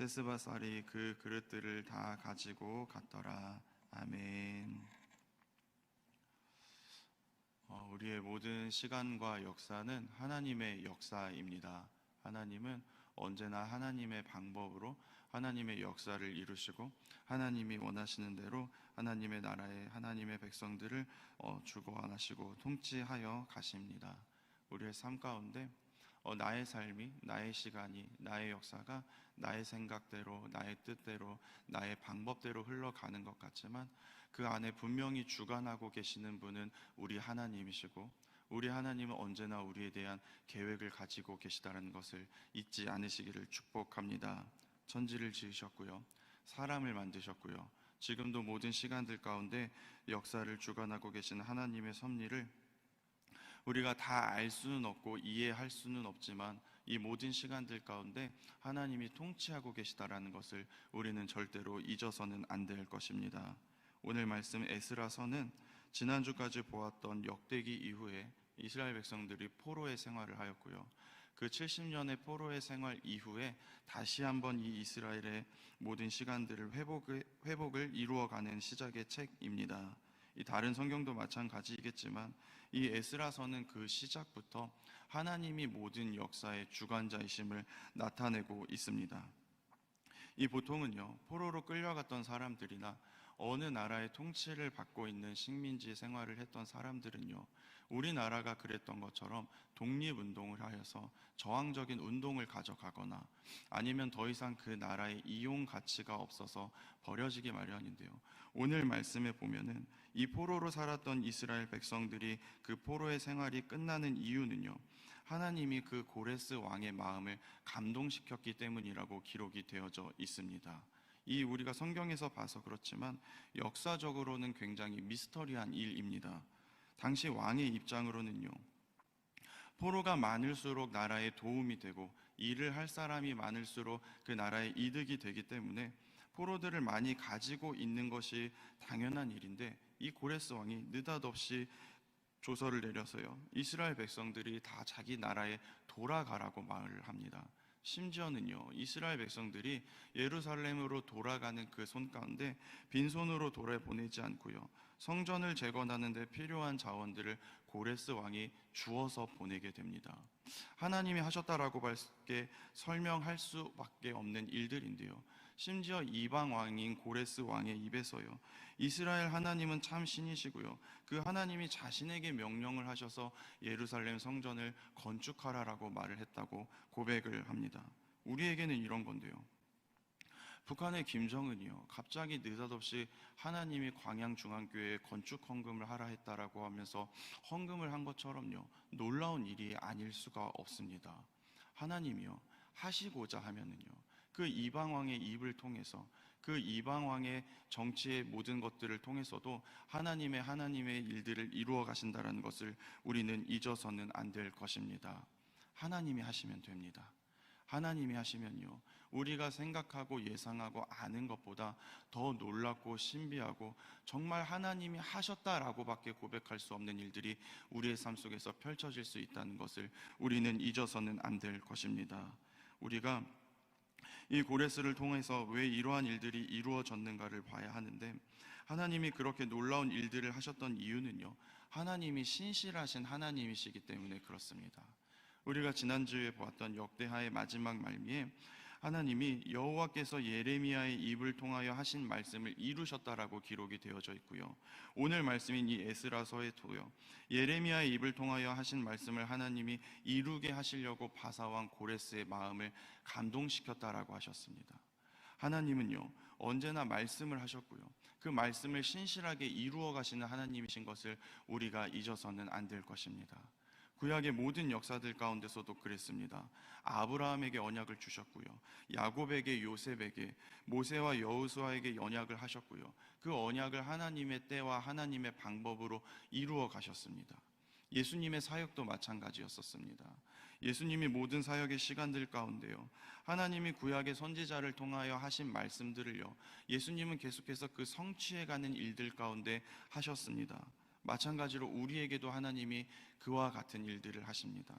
세스바살이 그 그릇들을 다 가지고 갔더라. 아멘. 어, 우리의 모든 시간과 역사는 하나님의 역사입니다. 하나님은 언제나 하나님의 방법으로 하나님의 역사를 이루시고 하나님이 원하시는 대로 하나님의 나라에 하나님의 백성들을 어, 주관하시고 통치하여 가십니다. 우리의 삶 가운데 어, 나의 삶이 나의 시간이 나의 역사가 나의 생각대로 나의 뜻대로 나의 방법대로 흘러가는 것 같지만 그 안에 분명히 주관하고 계시는 분은 우리 하나님이시고 우리 하나님은 언제나 우리에 대한 계획을 가지고 계시다는 것을 잊지 않으시기를 축복합니다. 천지를 지으셨고요. 사람을 만드셨고요. 지금도 모든 시간들 가운데 역사를 주관하고 계신 하나님의 섭리를 우리가 다 알 수는 없고 이해할 수는 없지만 이 모든 시간들 가운데 하나님이 통치하고 계시다라는 것을 우리는 절대로 잊어서는 안 될 것입니다. 오늘 말씀 에스라서는 지난주까지 보았던 역대기 이후에 이스라엘 백성들이 포로의 생활을 하였고요. 그 70년의 포로의 생활 이후에 다시 한번 이 이스라엘의 모든 시간들을 회복을, 회복을 이루어가는 시작의 책입니다. 이 다른 성경도 마찬가지이겠지만 이 에스라서는 그 시작부터 하나님이 모든 역사의 주관자이심을 나타내고 있습니다. 이 보통은요 포로로 끌려갔던 사람들이나 어느 나라의 통치를 받고 있는 식민지 생활을 했던 사람들은요 우리나라가 그랬던 것처럼 독립운동을 하여서 저항적인 운동을 가져가거나 아니면 더 이상 그 나라의 이용 가치가 없어서 버려지기 마련인데요 오늘 말씀에 보면은 이 포로로 살았던 이스라엘 백성들이 그 포로의 생활이 끝나는 이유는요 하나님이 그 고레스 왕의 마음을 감동시켰기 때문이라고 기록이 되어져 있습니다. 이 우리가 성경에서 봐서 그렇지만 역사적으로는 굉장히 미스터리한 일입니다. 당시 왕의 입장으로는요. 포로가 많을수록 나라에 도움이 되고 일을 할 사람이 많을수록 그 나라에 이득이 되기 때문에 포로들을 많이 가지고 있는 것이 당연한 일인데 이 고레스 왕이 느닷없이 조서를 내려서요. 이스라엘 백성들이 다 자기 나라에 돌아가라고 말을 합니다. 심지어는요, 이스라엘 백성들이 예루살렘으로 돌아가는 그 손 가운데 빈손으로 돌아 보내지 않고요, 성전을 재건하는데 필요한 자원들을 고레스 왕이 주어서 보내게 됩니다. 하나님이 하셨다라고 밖에 설명할 수밖에 없는 일들인데요. 심지어 이방 왕인 고레스 왕의 입에서요. 이스라엘 하나님은 참 신이시고요. 그 하나님이 자신에게 명령을 하셔서 예루살렘 성전을 건축하라라고 말을 했다고 고백을 합니다. 우리에게는 이런 건데요. 북한의 김정은이요. 갑자기 느닷없이 하나님이 광양중앙교회에 건축 헌금을 하라 했다라고 하면서 헌금을 한 것처럼요. 놀라운 일이 아닐 수가 없습니다. 하나님이요. 하시고자 하면은요. 그 이방 왕의 입을 통해서 그 이방 왕의 정치의 모든 것들을 통해서도 하나님의 하나님의 일들을 이루어 가신다라는 것을 우리는 잊어서는 안 될 것입니다. 하나님이 하시면 됩니다. 하나님이 하시면요. 우리가 생각하고 예상하고 아는 것보다 더 놀랍고 신비하고 정말 하나님이 하셨다라고밖에 고백할 수 없는 일들이 우리의 삶 속에서 펼쳐질 수 있다는 것을 우리는 잊어서는 안 될 것입니다. 우리가 이 고레스를 통해서 왜 이러한 일들이 이루어졌는가를 봐야 하는데 하나님이 그렇게 놀라운 일들을 하셨던 이유는요. 하나님이 신실하신 하나님이시기 때문에 그렇습니다. 우리가 지난주에 보았던 역대하의 마지막 말미에 하나님이 여호와께서 예레미야의 입을 통하여 하신 말씀을 이루셨다라고 기록이 되어져 있고요. 오늘 말씀인 이 에스라서에도요. 예레미야의 입을 통하여 하신 말씀을 하나님이 이루게 하시려고 바사왕 고레스의 마음을 감동시켰다라고 하셨습니다. 하나님은요, 언제나 말씀을 하셨고요. 그 말씀을 신실하게 이루어 가시는 하나님이신 것을 우리가 잊어서는 안 될 것입니다. 구약의 모든 역사들 가운데서도 그랬습니다. 아브라함에게 언약을 주셨고요. 야곱에게 요셉에게 모세와 여호수아에게 언약을 하셨고요. 그 언약을 하나님의 때와 하나님의 방법으로 이루어 가셨습니다. 예수님의 사역도 마찬가지였었습니다. 예수님이 모든 사역의 시간들 가운데요. 하나님이 구약의 선지자를 통하여 하신 말씀들을요. 예수님은 계속해서 그 성취해 가는 일들 가운데 하셨습니다. 마찬가지로 우리에게도 하나님이 그와 같은 일들을 하십니다.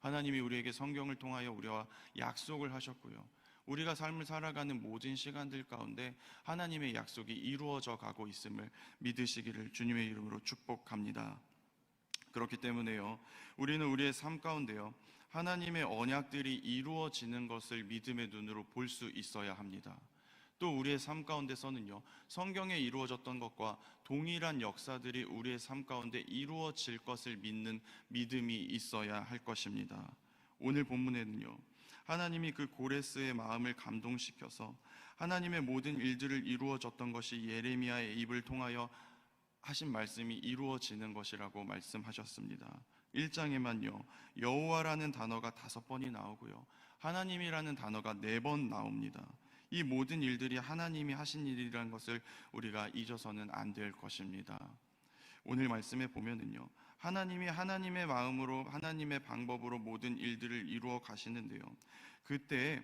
하나님이 우리에게 성경을 통하여 우리와 약속을 하셨고요. 우리가 삶을 살아가는 모든 시간들 가운데 하나님의 약속이 이루어져 가고 있음을 믿으시기를 주님의 이름으로 축복합니다. 그렇기 때문에요. 우리는 우리의 삶 가운데요. 하나님의 언약들이 이루어지는 것을 믿음의 눈으로 볼 수 있어야 합니다. 또 우리의 삶 가운데서는요. 성경에 이루어졌던 것과 동일한 역사들이 우리의 삶 가운데 이루어질 것을 믿는 믿음이 있어야 할 것입니다. 오늘 본문에는요. 하나님이 그 고레스의 마음을 감동시켜서 하나님의 모든 일들을 이루어졌던 것이 예레미야의 입을 통하여 하신 말씀이 이루어지는 것이라고 말씀하셨습니다. 1장에만요. 여호와라는 단어가 다섯 번이 나오고요. 하나님이라는 단어가 네 번 나옵니다. 이 모든 일들이 하나님이 하신 일이라는 것을 우리가 잊어서는 안 될 것입니다. 오늘 말씀에 보면은요. 하나님이 하나님의 마음으로 하나님의 방법으로 모든 일들을 이루어 가시는데요. 그때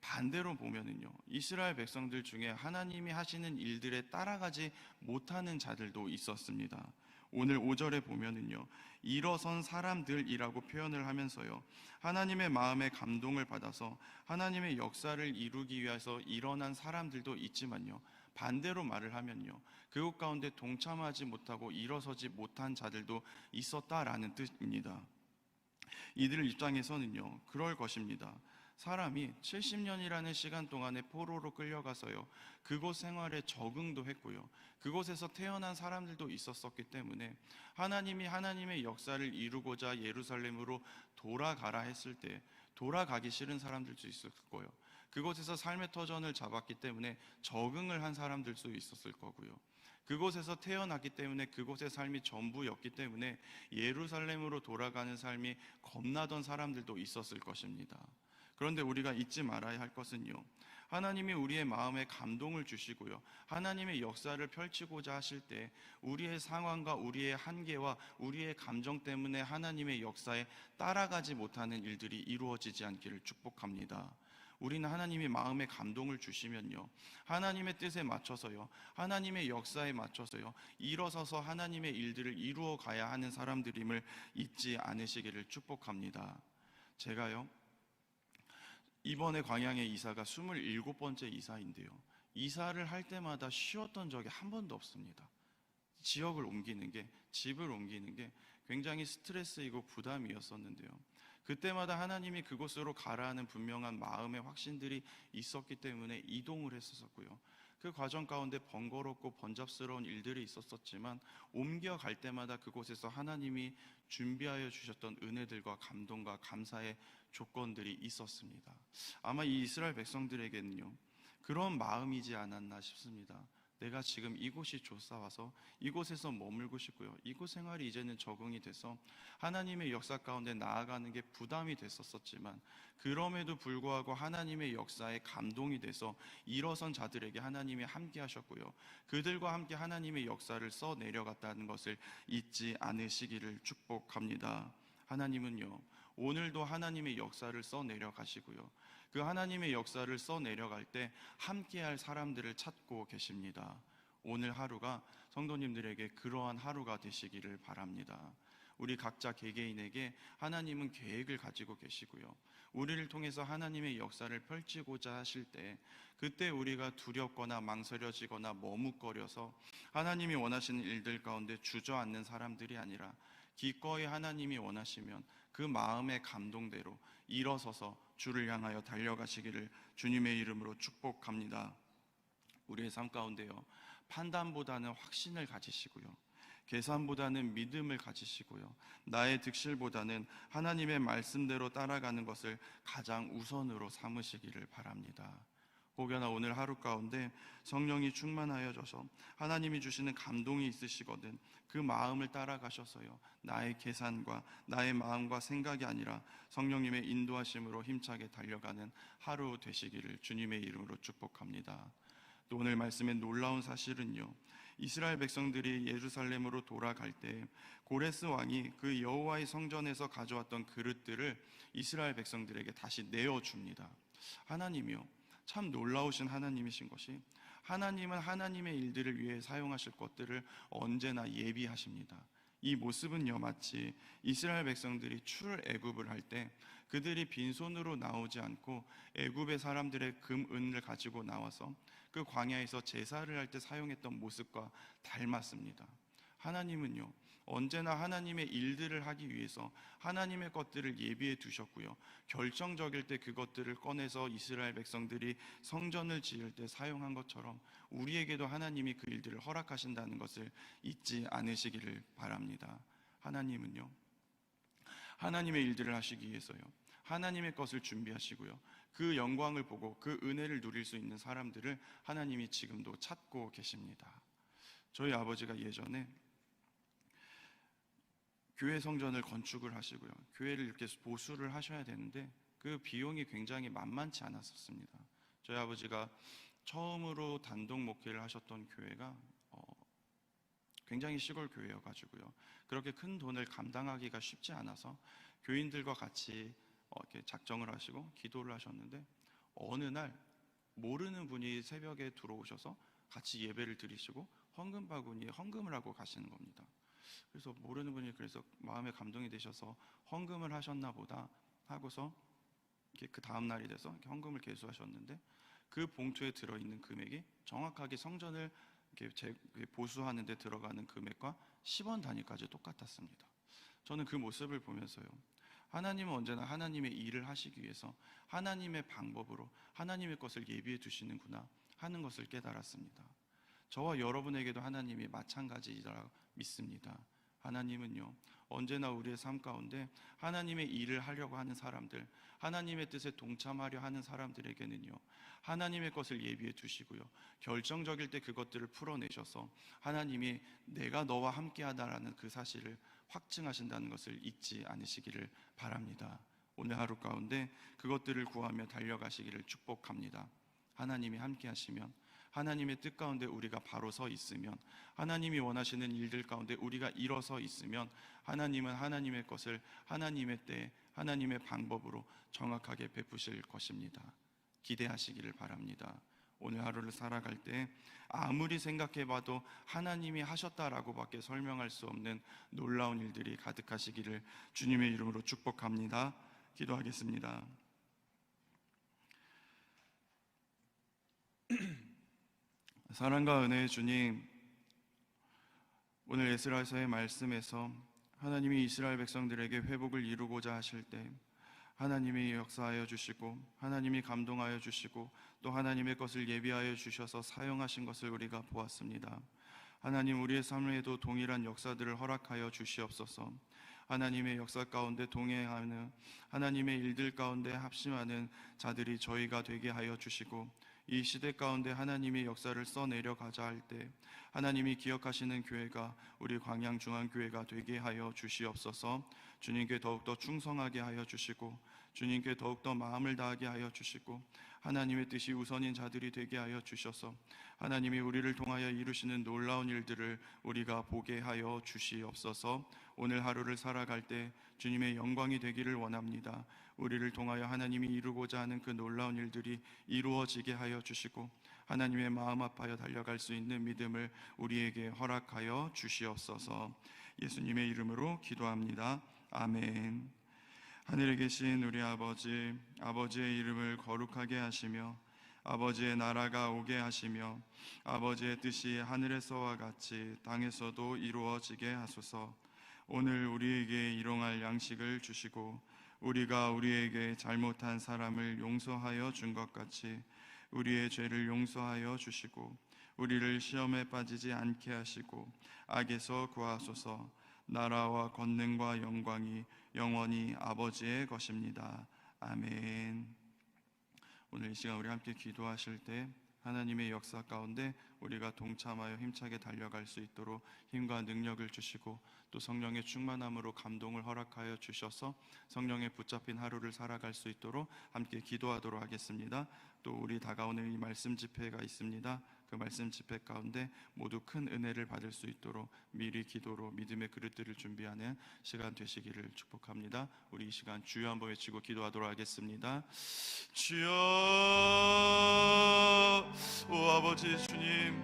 반대로 보면은요. 이스라엘 백성들 중에 하나님이 하시는 일들에 따라가지 못하는 자들도 있었습니다. 오늘 5절에 보면은요. 일어선 사람들이라고 표현을 하면서요. 하나님의 마음에 감동을 받아서 하나님의 역사를 이루기 위해서 일어난 사람들도 있지만요. 반대로 말을 하면요. 그곳 가운데 동참하지 못하고 일어서지 못한 자들도 있었다라는 뜻입니다. 이들 입장에서는요. 그럴 것입니다. 사람이 70년이라는 시간 동안에 포로로 끌려가서요. 그곳 생활에 적응도 했고요. 그곳에서 태어난 사람들도 있었었기 때문에 하나님이 하나님의 역사를 이루고자 예루살렘으로 돌아가라 했을 때 돌아가기 싫은 사람들도 거예요. 그곳에서 삶의 터전을 잡았기 때문에 적응을 한 사람들도 있었을 거고요. 그곳에서 태어났기 때문에 그곳의 삶이 전부였기 때문에 예루살렘으로 돌아가는 삶이 겁나던 사람들도 있었을 것입니다. 그런데 우리가 잊지 말아야 할 것은요. 하나님이 우리의 마음에 감동을 주시고요. 하나님의 역사를 펼치고자 하실 때 우리의 상황과 우리의 한계와 우리의 감정 때문에 하나님의 역사에 따라가지 못하는 일들이 이루어지지 않기를 축복합니다. 우리는 하나님이 마음에 감동을 주시면요. 하나님의 뜻에 맞춰서요. 하나님의 역사에 맞춰서요. 일어서서 하나님의 일들을 이루어 가야 하는 사람들임을 잊지 않으시기를 축복합니다. 제가요. 이번에 광양의 이사가 27번째 이사인데요. 이사를 할 때마다 쉬었던 적이 한 번도 없습니다. 지역을 옮기는 게, 집을 옮기는 게 굉장히 스트레스이고 부담이었었는데요. 그때마다 하나님이 그곳으로 가라는 분명한 마음의 확신들이 있었기 때문에 이동을 했었고요. 그 과정 가운데 번거롭고 번잡스러운 일들이 있었었지만 옮겨갈 때마다 그곳에서 하나님이 준비하여 주셨던 은혜들과 감동과 감사의 조건들이 있었습니다. 아마 이 이스라엘 백성들에게는요, 그런 마음이지 않았나 싶습니다. 내가 지금 이곳이 좋사와서 이곳에서 머물고 싶고요. 이곳 생활이 이제는 적응이 돼서 하나님의 역사 가운데 나아가는 게 부담이 됐었었지만 그럼에도 불구하고 하나님의 역사에 감동이 돼서 일어선 자들에게 하나님이 함께 하셨고요. 그들과 함께 하나님의 역사를 써 내려갔다는 것을 잊지 않으시기를 축복합니다. 하나님은요. 오늘도 하나님의 역사를 써 내려가시고요. 그 하나님의 역사를 써 내려갈 때 함께할 사람들을 찾고 계십니다. 오늘 하루가 성도님들에게 그러한 하루가 되시기를 바랍니다. 우리 각자 개개인에게 하나님은 계획을 가지고 계시고요. 우리를 통해서 하나님의 역사를 펼치고자 하실 때 그때 우리가 두렵거나 망설여지거나 머뭇거려서 하나님이 원하시는 일들 가운데 주저앉는 사람들이 아니라 기꺼이 하나님이 원하시면 그 마음의 감동대로 일어서서 주를 향하여 달려가시기를 주님의 이름으로 축복합니다. 우리의 삶 가운데요. 판단보다는 확신을 가지시고요. 계산보다는 믿음을 가지시고요. 나의 득실보다는 하나님의 말씀대로 따라가는 것을 가장 우선으로 삼으시기를 바랍니다. 혹여나 오늘 하루 가운데 성령이 충만하여져서 하나님이 주시는 감동이 있으시거든 그 마음을 따라가셔서요 나의 계산과 나의 마음과 생각이 아니라 성령님의 인도하심으로 힘차게 달려가는 하루 되시기를 주님의 이름으로 축복합니다. 또 오늘 말씀의 놀라운 사실은요 이스라엘 백성들이 예루살렘으로 돌아갈 때 고레스 왕이 그 여호와의 성전에서 가져왔던 그릇들을 이스라엘 백성들에게 다시 내어 줍니다. 하나님이요 참 놀라우신 하나님이신 것이 하나님은 하나님의 일들을 위해 사용하실 것들을 언제나 예비하십니다. 이 모습은요 마치 이스라엘 백성들이 출애굽을 할 때 그들이 빈손으로 나오지 않고 애굽의 사람들의 금 은을 가지고 나와서 그 광야에서 제사를 할 때 사용했던 모습과 닮았습니다. 하나님은요 언제나 하나님의 일들을 하기 위해서 하나님의 것들을 예비해 두셨고요. 결정적일 때 그것들을 꺼내서 이스라엘 백성들이 성전을 지을 때 사용한 것처럼 우리에게도 하나님이 그 일들을 허락하신다는 것을 잊지 않으시기를 바랍니다. 하나님은요. 하나님의 일들을 하시기 위해서요. 하나님의 것을 준비하시고요. 그 영광을 보고 그 은혜를 누릴 수 있는 사람들을 하나님이 지금도 찾고 계십니다. 저희 아버지가 예전에 교회 성전을 건축을 하시고요. 교회를 이렇게 보수를 하셔야 되는데 그 비용이 굉장히 만만치 않았었습니다. 저희 아버지가 처음으로 단독 목회를 하셨던 교회가 어, 굉장히 시골 교회여가지고요. 그렇게 큰 돈을 감당하기가 쉽지 않아서 교인들과 같이 어, 이렇게 작정을 하시고 기도를 하셨는데 어느 날 모르는 분이 새벽에 들어오셔서 같이 예배를 드리시고 헌금 바구니에 헌금을 하고 가시는 겁니다. 그래서 모르는 분이 그래서 마음에 감동이 되셔서 헌금을 하셨나 보다 하고서 그 다음 날이 돼서 헌금을 개수하셨는데 그 봉투에 들어 있는 금액이 정확하게 성전을 이렇게 재- 보수하는 데 들어가는 금액과 10원 단위까지 똑같았습니다. 저는 그 모습을 보면서요. 하나님은 언제나 하나님의 일을 하시기 위해서 하나님의 방법으로 하나님의 것을 예비해 두시는구나 하는 것을 깨달았습니다. 저와 여러분에게도 하나님이 마찬가지라 믿습니다. 하나님은요, 언제나 우리의 삶 가운데 하나님의 일을 하려고 하는 사람들, 하나님의 뜻에 동참하려 하는 사람들에게는요, 하나님의 것을 예비해 두시고요, 결정적일 때 그것들을 풀어내셔서 하나님이 내가 너와 함께 하다라는 그 사실을 확증하신다는 것을 잊지 않으시기를 바랍니다. 오늘 하루 가운데 그것들을 구하며 달려가시기를 축복합니다. 하나님이 함께 하시면 하나님의 뜻 가운데 우리가 바로 서 있으면 하나님이 원하시는 일들 가운데 우리가 일어서 있으면 하나님은 하나님의 것을 하나님의 때 하나님의 방법으로 정확하게 베푸실 것입니다. 기대하시기를 바랍니다. 오늘 하루를 살아갈 때 아무리 생각해 봐도 하나님이 하셨다라고밖에 설명할 수 없는 놀라운 일들이 가득하시기를 주님의 이름으로 축복합니다. 기도하겠습니다. 사랑과 은혜의 주님, 오늘 에스라서의 말씀에서 하나님이 이스라엘 백성들에게 회복을 이루고자 하실 때 하나님이 역사하여 주시고 하나님이 감동하여 주시고 또 하나님의 것을 예비하여 주셔서 사용하신 것을 우리가 보았습니다. 하나님 우리의 삶에도 동일한 역사들을 허락하여 주시옵소서. 하나님의 역사 가운데 동행하는 하나님의 일들 가운데 합심하는 자들이 저희가 되게 하여 주시고 이 시대 가운데 하나님의 역사를 써내려 가자 할 때 하나님이 기억하시는 교회가 우리 광양 중앙 교회가 되게 하여 주시옵소서. 주님께 더욱더 충성하게 하여 주시고 주님께 더욱더 마음을 다하게 하여 주시고 하나님의 뜻이 우선인 자들이 되게 하여 주셔서 하나님이 우리를 통하여 이루시는 놀라운 일들을 우리가 보게 하여 주시옵소서. 오늘 하루를 살아갈 때 주님의 영광이 되기를 원합니다. 우리를 통하여 하나님이 이루고자 하는 그 놀라운 일들이 이루어지게 하여 주시고 하나님의 마음 아파여 달려갈 수 있는 믿음을 우리에게 허락하여 주시옵소서. 예수님의 이름으로 기도합니다. 아멘. 하늘에 계신 우리 아버지, 아버지의 이름을 거룩하게 하시며 아버지의 나라가 오게 하시며 아버지의 뜻이 하늘에서와 같이 땅에서도 이루어지게 하소서. 오늘 우리에게 일용할 양식을 주시고 우리가 우리에게 잘못한 사람을 용서하여 준 것 같이 우리의 죄를 용서하여 주시고 우리를 시험에 빠지지 않게 하시고 악에서 구하소서. 나라와 권능과 영광이 영원히 아버지의 것입니다. 아멘. 오늘 이 시간 우리 함께 기도하실 때 하나님의 역사 가운데 우리가 동참하여 힘차게 달려갈 수 있도록 힘과 능력을 주시고 또 성령의 충만함으로 감동을 허락하여 주셔서 성령의 붙잡힌 하루를 살아갈 수 있도록 함께 기도하도록 하겠습니다. 또 우리 다가오는 이 말씀 집회가 있습니다. 그 말씀 집회 가운데 모두 큰 은혜를 받을 수 있도록 미리 기도로 믿음의 그릇들을 준비하는 시간 되시기를 축복합니다. 우리 이 시간 주여 한번 외치고 기도하도록 하겠습니다. 주여 오 아버지 주님